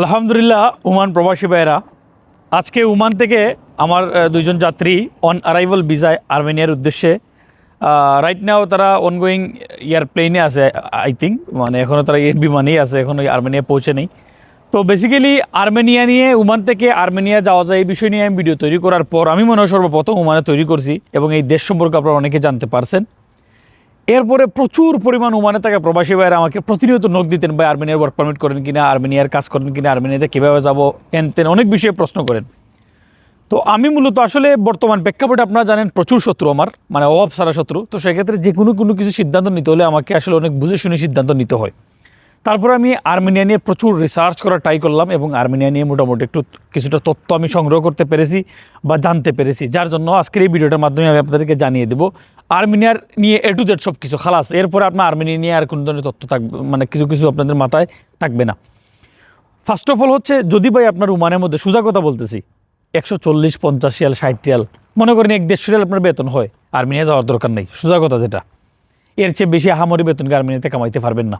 আলহামদুলিল্লাহ ওমান প্রবাসী ভাইয়েরা, আজকে ওমান থেকে আমার দুজন যাত্রী অন অ্যারাইভাল ভিসায় আর্মেনিয়ার উদ্দেশ্যে। রাইট নাও তারা অনগোয়িং এয়ারপ্লেনে আছে আই থিঙ্ক মানে এখনও তারা এর বিমানেই আছে এখনও আর্মেনিয়া পৌঁছে নেই। তো বেসিক্যালি আর্মেনিয়া নিয়ে ওমান থেকে আর্মেনিয়া যাওয়া যায় এই বিষয় নিয়ে আমি ভিডিও তৈরি করার পর আমি মনে হয় সর্বপ্রথম ওমানে তৈরি করছি এবং এই দেশ সম্পর্কে আপনারা অনেকে জানতে পারছেন। এরপরে প্রচুর পরিমাণ ওমানে থাকা। প্রবাসী ভাইয়েরা আমাকে প্রতিনিয়ত নোট দিতেন, ভাই আর্মেনিয়ার ওয়ার্ক পারমিট করেন কিনা? আর্মেনিয়ার কাজ করেন কিনা? আর্মেনিয়াতে কীভাবে যাব? এন তেন অনেক বিষয়ে প্রশ্ন করেন। তো আমি মূলত আসলে বর্তমান প্রেক্ষাপটে আপনারা জানেন প্রচুর শত্রু আমার মানে অভাব সারা শত্রু। তো সেক্ষেত্রে যে কোনো কোনো কিছু সিদ্ধান্ত নিতে হলে আমাকে আসলে অনেক বুঝে শুনে সিদ্ধান্ত নিতে হয়। তারপর আমি আর্মেনিয়া নিয়ে প্রচুর রিসার্চ করার ট্রাই করলাম এবং আর্মেনিয়া নিয়ে মোটামুটি একটু কিছুটা তথ্য আমি সংগ্রহ করতে পেরেছি বা জানতে পেরেছি। যার জন্য আজকের এই ভিডিওটার মাধ্যমে আমি আপনাদেরকে জানিয়ে দেবো আর্মেনিয়ার নিয়ে এ টু জেড সব কিছু খালাস। এরপরে আপনার আর্মেনিয়া নিয়ে আর কোনো ধরনের তথ্য থাকবে মানে কিছু কিছু আপনাদের মাথায় থাকবে না। ফার্স্ট অফ অল হচ্ছে, যদি ভাই আপনার উমানের মধ্যে, সোজা কথা বলতেছি, একশো চল্লিশ, পঞ্চাশ রিয়াল, ষাট রিয়াল, মনে করেন এক দেড়শো রিয়াল আপনার বেতন হয়, আর্মেনিয়া যাওয়ার দরকার নেই, সোজা কথা যেটা। এর চেয়ে বেশি আহামরি বেতন আর্মেনিয়াতে কামাইতে পারবেন না।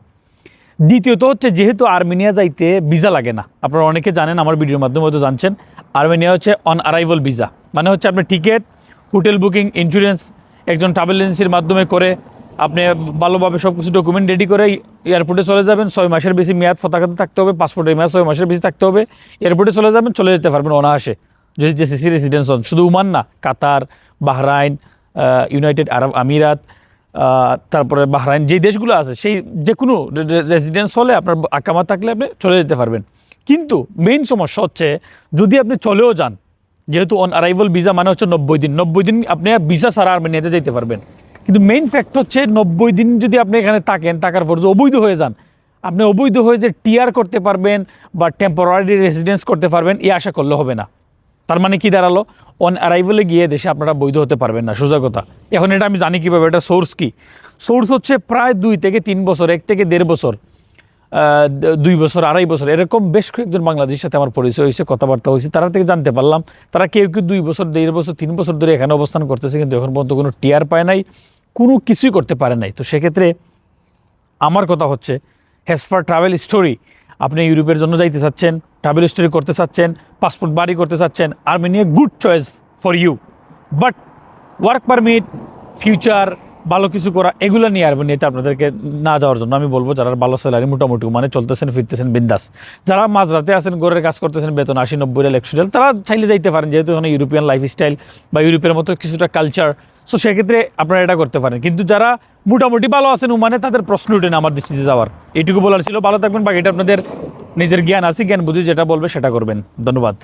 দ্বিতীয়ত হচ্ছে, যেহেতু আর্মেনিয়া যাইতে ভিসা লাগে না, আপনারা অনেকে জানেন, আমার ভিডিওর মাধ্যমে হয়তো জানছেন, আর্মেনিয়া হচ্ছে অন অ্যারাইভাল ভিসা মানে হচ্ছে আপনার টিকিট হোটেল বুকিং ইন্স্যুরেন্স একজন ট্রাভেল এজেন্সির মাধ্যমে করে আপনি ভালোভাবে সব কিছু ডকুমেন্ট রেডি করে এয়ারপোর্টে চলে যাবেন। ছয় মাসের বেশি মেয়াদ ফতাকাতে থাকতে হবে পাসপোর্টের মেয়াদ ছয় মাসের বেশি থাকতে হবে। এয়ারপোর্টে চলে যাবেন, চলে যেতে পারবেন অনায়াসে। যদি যে সিসি রেসিডেন্স হন, শুধু উমান না, কাতার, বাহরাইন ইউনাইটেড আরব আমিরাত তারপরে বাহরাইন যেই দেশগুলো আছে, সেই যে কোনো রেসিডেন্স হলে আপনার আকামা থাকলে আপনি চলে যেতে পারবেন। কিন্তু মেইন সমস্যা হচ্ছে, যদি আপনি চলেও যান যেহেতু অন অ্যারাইভাল ভিসা মানে হচ্ছে নব্বই দিন। নব্বই দিন আপনি ভিসা ছাড়া আর্মেনিয়াতে যেতে পারবেন। কিন্তু মেইন ফ্যাক্ট হচ্ছে নব্বই দিন যদি আপনি এখানে থাকেন, থাকার পর অবৈধ হয়ে যান, আপনি অবৈধ হয়ে যে টিআর করতে পারবেন বা টেম্পোরারি রেসিডেন্স করতে পারবেন এই আশা করলে হবে না। তার মানে কি দাঁড়াল? অন অ্যারাইভেলে গিয়ে দেশে আপনারা বৈধ হতে পারবেন না, সোজা কথা। এখন এটা আমি জানি কীভাবে, এটা সোর্স কি? সোর্স হচ্ছে প্রায় দুই থেকে তিন বছর, এক থেকে দেড় বছর। দুই বছর, আড়াই বছর, এরকম বেশ কয়েকজন বাংলাদেশের সাথে আমার পরিচয় হয়েছে, কথাবার্তা হয়েছে। তারা থেকে জানতে পারলাম, তারা কেউ কেউ দুই বছর, দেড় বছর, তিন বছর ধরে এখানে অবস্থান করতেছে, কিন্তু এখন পর্যন্ত কোনো টিআর পায় নাই, কোনো কিছুই করতে পারে নাই। তো সেক্ষেত্রে আমার কথা হচ্ছে হ্যাজ ফার ট্রাভেল স্টোরি আপনি ইউরোপের জন্য যাইতে চাচ্ছেন ট্রাভেল স্টোরি করতে চাচ্ছেন পাসপোর্ট বাড়ি করতে চাচ্ছেন Armenia good choice for you but work permit future ভালো কিছু করা, এগুলো নিয়ে আর্মেনিয়াতে আপনাদেরকে না যাওয়ার জন্য আমি বলব, যারা ভালো স্যালারি মোটামুটি মানে চলতেছেন, ফিরতেছেন, বিন্দাস। যারা মাঝরাতে আছেন গোরের কাজ করতেছেন, বেতন আশি নব্বই একশো রিয়াল তারা চাইলে যাইতে পারেন, যেহেতু এখানে ইউরোপিয়ান লাইফস্টাইল বা ইউরোপের মতো কিছুটা কালচার সো সেক্ষেত্রে আপনারা এটা করতে পারেন। কিন্তু যারা মোটামুটি ভালো আছেন মানে তাদের প্রশ্ন উঠে না আমার দৃষ্টিতে যাওয়ার। এইটুকু বলার ছিল। ভালো থাকবেন। বাকিটা আপনাদের নিজের জ্ঞান আছে, জ্ঞান বুঝে যেটা বলবে সেটা করবেন। ধন্যবাদ।